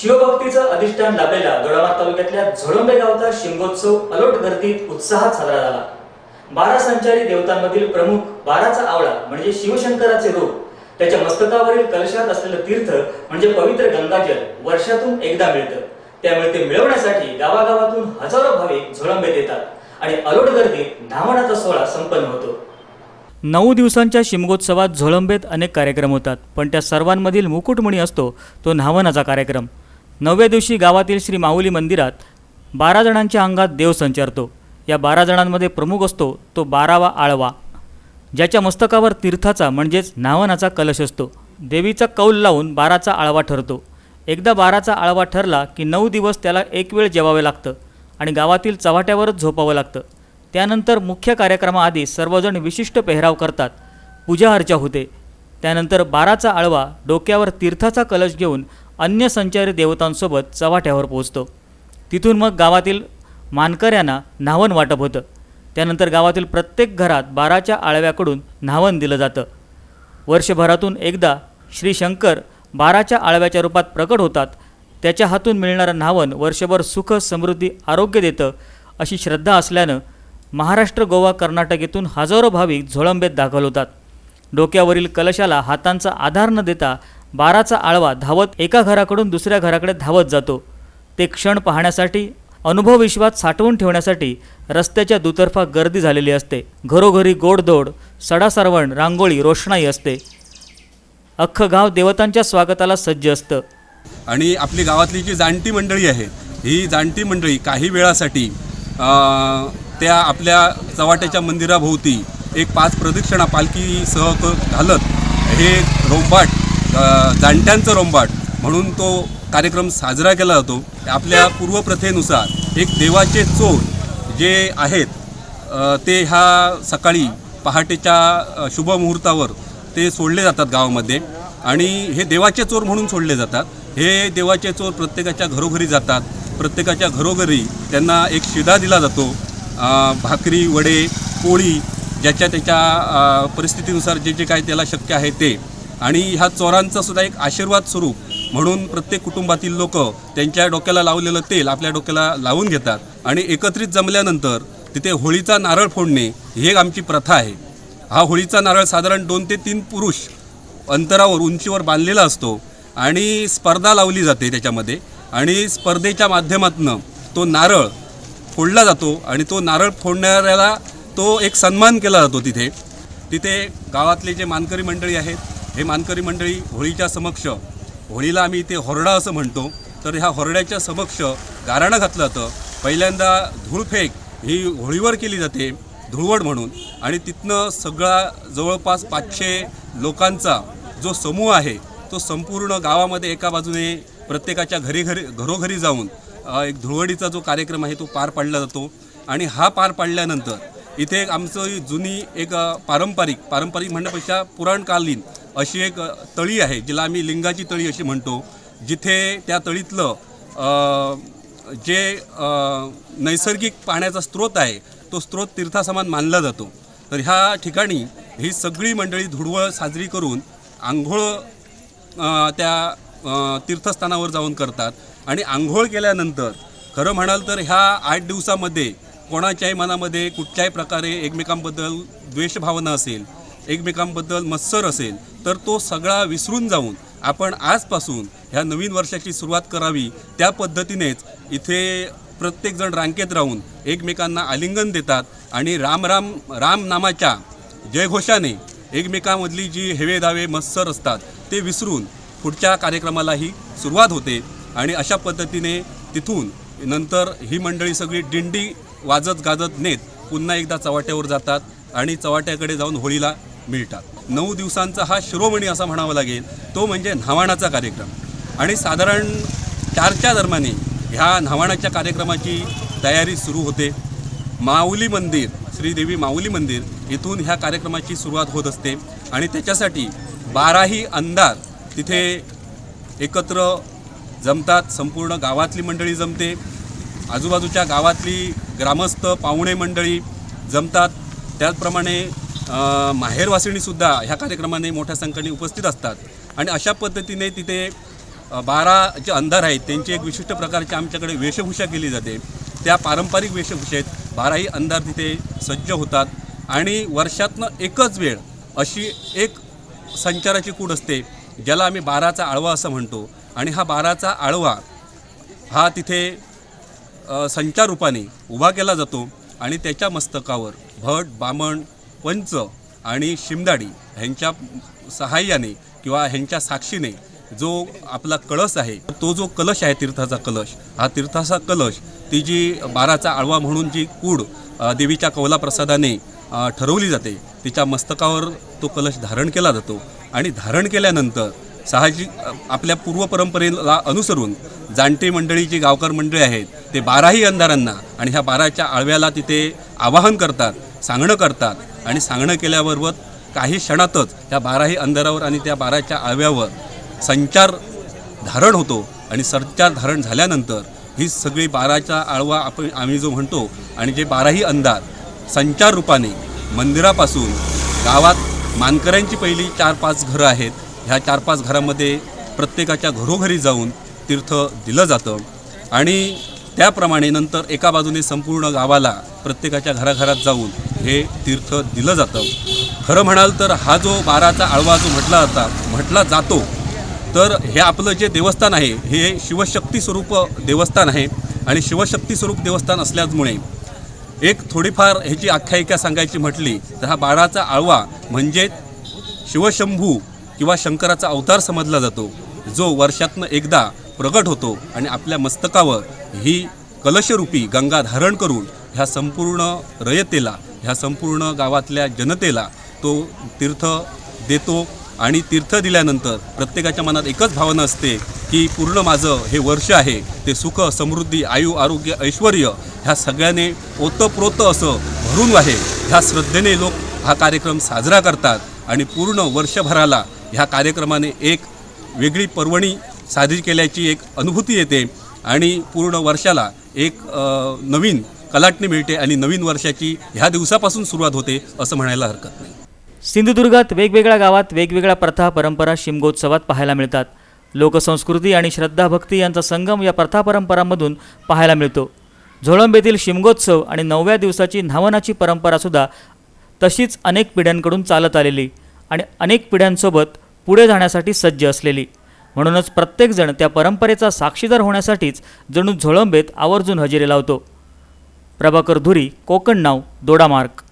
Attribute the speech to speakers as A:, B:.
A: शिवभक्तीचं अधिष्ठान लाभलेला दोडामार तालुक्यातल्या झोळंबे गावचा शिमगोत्सव अलोट गर्दीत उत्साहात साजरा झाला. बारा संचारी देवतांमधील प्रमुख बाराचा आवळा म्हणजे शिवशंकराचे रूप त्याच्या मस्तकावरील कलशात असलेलं तीर्थ म्हणजे पवित्र गंगाजल वर्षातून एकदा मिळतं. त्यामुळे ते मिळवण्यासाठी गावागावातून हजारो भाविक झोळंबे देतात आणि अलोट गर्दीत धावणाचा सोहळा संपन्न होतो. नऊ दिवसांच्या शिमगोत्सवात झोळंबेत अनेक कार्यक्रम होतात पण त्या सर्वांमधील मुकुटमणी असतो तो न्हावनाचा कार्यक्रम. नवव्या दिवशी गावातील श्री माऊली मंदिरात बारा जणांच्या अंगात देव संचारतो. या बारा जणांमध्ये प्रमुख असतो तो बारावा आळवा ज्याच्या मस्तकावर तीर्थाचा म्हणजेच न्हावनाचा कलश असतो. देवीचा कौल लावून बाराचा आळवा ठरतो. एकदा बाराचा आळवा ठरला की नऊ दिवस त्याला एक वेळ जेवावे लागतं आणि गावातील चव्हाट्यावरच झोपावं लागतं. त्यानंतर मुख्य कार्यक्रमाआधी सर्वजण विशिष्ट पेहराव करतात. पूजा अर्चा होते. त्यानंतर बाराचा आळवा डोक्यावर तीर्थाचा कलश घेऊन अन्य संचारी देवतांसोबत चव्हाट्यावर पोहोचतो. तिथून मग गावातील मानकऱ्यांना न्हावण वाटप होतं. त्यानंतर गावातील प्रत्येक घरात बाराच्या आळव्याकडून न्हावण दिलं जातं. वर्षभरातून एकदा श्री शंकर बाराच्या आळव्याच्या रूपात प्रकट होतात. त्याच्या हातून मिळणारं न्हावण वर्षभर सुख समृद्धी आरोग्य देतं अशी श्रद्धा असल्यानं महाराष्ट्र गोवा कर्नाटक येथून हजारो भाविक झोळंबेत दाखल होतात. डोक्यावरील कलशाला हातांचा आधार न देता बाराचा आळवा धावत एका घराकडून दुसऱ्या घराकडे धावत जातो. ते क्षण पाहण्यासाठी अनुभव विश्वात साठवून ठेवण्यासाठी रस्त्याच्या दुतर्फा गर्दी झालेली असते. घरोघरी गोडदोड सडासरवण रांगोळी रोषणाई असते. अख्खं गाव देवतांच्या स्वागताला सज्ज असतं.
B: आणि आपली गावातली जी जाणती मंडळी आहे ही जाणती मंडळी काही वेळासाठी त्या आपल्या चव्हाट्याच्या मंदिराभोवती एक पाच प्रदक्षिणा पालखीसह घालत हे रोबाट जाणट्यांचं जाणत्यांचं रोंबाट म्हणून तो कार्यक्रम साजरा केला जातो. आपल्या पूर्वप्रथेनुसार एक देवाचे चोर जे आहेत ते ह्या सकाळी पहाटेच्या शुभमुहूर्तावर ते सोडले जातात गावामध्ये. आणि हे देवाचे चोर म्हणून सोडले जातात. हे देवाचे चोर प्रत्येकाच्या घरोघरी जातात. प्रत्येकाच्या घरोघरी त्यांना एक शिदा दिला जातो. भाकरी वडे पोळी ज्याच्या त्याच्या परिस्थितीनुसार जे जे काय त्याला शक्य आहे ते आणि ह्या चोरांचा सुद्धा एक आशीर्वाद स्वरूप म्हणून प्रत्येक कुटुंबातील लोक त्यांच्या डोक्याला लावलेलं तेल आपल्या डोक्याला लावून घेतात. आणि एकत्रित जमल्यानंतर तिथे होळीचा नारळ फोडणे ही एक आमची प्रथा आहे. हा होळीचा नारळ साधारण दोन ते तीन पुरुष अंतरावर उंचीवर बांधलेला असतो आणि स्पर्धा लावली जाते त्याच्यामध्ये. आणि स्पर्धेच्या माध्यमातून तो नारळ फोडला जातो आणि तो नारळ फोडणाऱ्याला तो एक सन्मान केला जातो तिथे. तिथे गावातले जे मानकरी मंडळी आहेत हे मानकरी मंडळी होळीच्या समक्ष होळीला आम्ही इथे होरडा असं म्हणतो. तर ह्या होरड्याच्या समक्ष गाराणं घातलं जातं. पहिल्यांदा धूळफेक ही होळीवर केली जाते धुळवड म्हणून. आणि तिथनं सगळा जवळपास पाचशे लोकांचा जो समूह आहे तो संपूर्ण गावामध्ये एका बाजूने प्रत्येकाच्या घरी घरी घरोघरी जाऊन एक धुळवडीचा जो कार्यक्रम आहे तो पार पाडला जातो. आणि हा पार पाडल्यानंतर इथे आमचं जुनी एक पारंपरिक पारंपरिक म्हणण्यापेक्षा पुराणकालीन अशी एक तळी आहे जिला आम्ही लिंगाची तळी अशी म्हणतो जिथे त्या तळीतलं जे नैसर्गिक पाण्याचा स्रोत आहे तो स्रोत तीर्थासमान मानला जातो. तर ह्या ठिकाणी ही सगळी मंडळी धुडवळ साजरी करून आंघोळ त्या तीर्थस्थानावर जाऊन करतात. आणि आंघोळ केल्यानंतर खरं म्हणाल तर ह्या आठ दिवसामध्ये कोणाच्याही मनामध्ये कुठल्याही प्रकारे एकमेकांबद्दल द्वेषभावना असेल एकमेकांबद्दल मत्सर असेल तर तो सगळा विसरून जाऊन आपण आजपासून ह्या नवीन वर्षाची सुरुवात करावी. त्या पद्धतीनेच इथे प्रत्येकजण रांकेत राहून एकमेकांना आलिंगन देतात आणि राम राम राम नामाच्या जयघोषाने एकमेकांमधली जी हेवे दावे मत्सर असतात ते विसरून पुढच्या कार्यक्रमालाही सुरुवात होते. आणि अशा पद्धतीने तिथून नंतर ही मंडळी सगळी दिंडी वाजत गाजत नेत पुन्हा एकदा चव्हाट्यावर जातात आणि चव्हाट्याकडे जाऊन होळीला मिळतात. नऊ दिवसांचा हा शिरोमणी असा म्हणावा लागेल तो म्हणजे न्हावाणाचा कार्यक्रम. आणि साधारण चारच्या दरम्याने ह्या न्हावाणाच्या कार्यक्रमाची तयारी सुरू होते. माऊली मंदिर श्रीदेवी माऊली मंदिर इथून ह्या कार्यक्रमाची सुरुवात होत असते. आणि त्याच्यासाठी बाराही अंधार तिथे एकत्र जमतात. संपूर्ण गावातली मंडळी जमते. आजूबाजूच्या गावातली ग्रामस्थ पाहुणे मंडळी जमतात. त्याचप्रमाणे माहेरवासिणीसुद्धा ह्या कार्यक्रमाने मोठ्या संख्येने उपस्थित असतात. आणि अशा पद्धतीने तिथे बारा जे अंधार आहेत त्यांची एक विशिष्ट प्रकारची आमच्याकडे वेशभूषा केली जाते. त्या पारंपरिक वेशभूषेत बाराही अंधार तिथे सज्ज होतात. आणि वर्षातनं एकच वेळ अशी एक संचाराची कूड असते ज्याला आम्ही बाराचा आळवा असं म्हणतो. आणि हा बाराचा आळवा हा तिथे संचार रूपाने उभा केला जातो. आणि त्याच्या मस्तकावर भट बामण पंच आणि शिमदाडी ह्यांच्या सहाय्याने किंवा ह्यांच्या साक्षीने जो आपला कळस आहे तो जो कलश आहे तीर्थाचा कलश हा तीर्थाचा कलश ती जी बाराचा आळवा म्हणून जी कूड देवीच्या कौलाप्रसादाने ठरवली जाते तिच्या मस्तकावर तो कलश धारण केला जातो आणि धारण केल्यानंतर साहजिक आपल्या पूर्वपरंपरेला अनुसरून जाणती मंडळी जी गावकर मंडळी आहेत ते बाराही अंधारांना आणि ह्या बाराच्या आळव्याला तिथे आवाहन करतात सांगणं करतात. आणि सांगणं केल्याबरोबर काही क्षणातच त्या बाराही अंधारावर आणि त्या बाराच्या आळव्यावर संचार धारण होतो. आणि संचार धारण झाल्यानंतर ही सगळी बाराचा आळवा आपण आम्ही जो म्हणतो आणि जे बाराही अंधार संचार रूपाने मंदिरापासून गावात मानकऱ्यांची पहिली चार पाच घरं आहेत. ह्या चार पाच घरामध्ये प्रत्येकाच्या घरोघरी जाऊन तीर्थ दिलं जातं. आणि त्याप्रमाणे नंतर एका बाजूने संपूर्ण गावाला प्रत्येकाच्या घराघरात जाऊन हे तीर्थ दिलं जातं. खरं म्हणाल तर हा जो बाराचा आळवा जो म्हटला जाता म्हटला जातो तर हे आपलं जे देवस्थान आहे हे शिवशक्ती स्वरूप देवस्थान आहे आणि शिवशक्ती स्वरूप देवस्थान असल्यामुळे एक थोडीफार ह्याची आख्यायिका सांगायची म्हटली तर हा बाळाचा आळवा म्हणजे शिवशंभू किंवा शंकराचा अवतार समजला जातो जो वर्षातनं एकदा प्रगट होतो आणि आपल्या मस्तकावर ही कलशरूपी गंगा धारण करून ह्या संपूर्ण रयतेला ह्या संपूर्ण गावातल्या जनतेला तो तीर्थ देतो आणि तीर्थ दिल्यानंतर प्रत्येकाच्या मनात एकच भावना असते की पूर्ण माझं हे वर्ष आहे ते सुख समृद्धी आयु आरोग्य ऐश्वर ह्या सगळ्याने ओतप्रोत असं भरून आहे ह्या श्रद्धेने लोक हा कार्यक्रम साजरा करतात आणि पूर्ण वर्षभराला ह्या कार्यक्रमाने एक वेगळी पर्वणी साजरी केल्याची एक अनुभूती येते आणि पूर्ण वर्षाला एक नवीन कलाटणी मिळते आणि नवीन वर्षाची ह्या दिवसापासून सुरुवात होते असं म्हणायला हरकत नाही.
A: सिंधुदुर्गात वेगवेगळ्या गावात वेगवेगळ्या प्रथा परंपरा शिमगोत्सवात पाहायला मिळतात. लोकसंस्कृती आणि श्रद्धाभक्ती यांचा संगम या प्रथा परंपरांमधून पाहायला मिळतो. झोळंबेतील शिमगोत्सव आणि नवव्या दिवसाची न्हावनाची परंपरासुद्धा तशीच अनेक पिढ्यांकडून चालत आलेली आणि अनेक पिढ्यांसोबत पुढे जाण्यासाठी सज्ज असलेली. म्हणूनच प्रत्येकजण त्या परंपरेचा साक्षीदार होण्यासाठीच जणू झोळंबेत आवर्जून हजेरी लावतो. प्रभाकर धुरी कोकण नाव दोडामार्ग.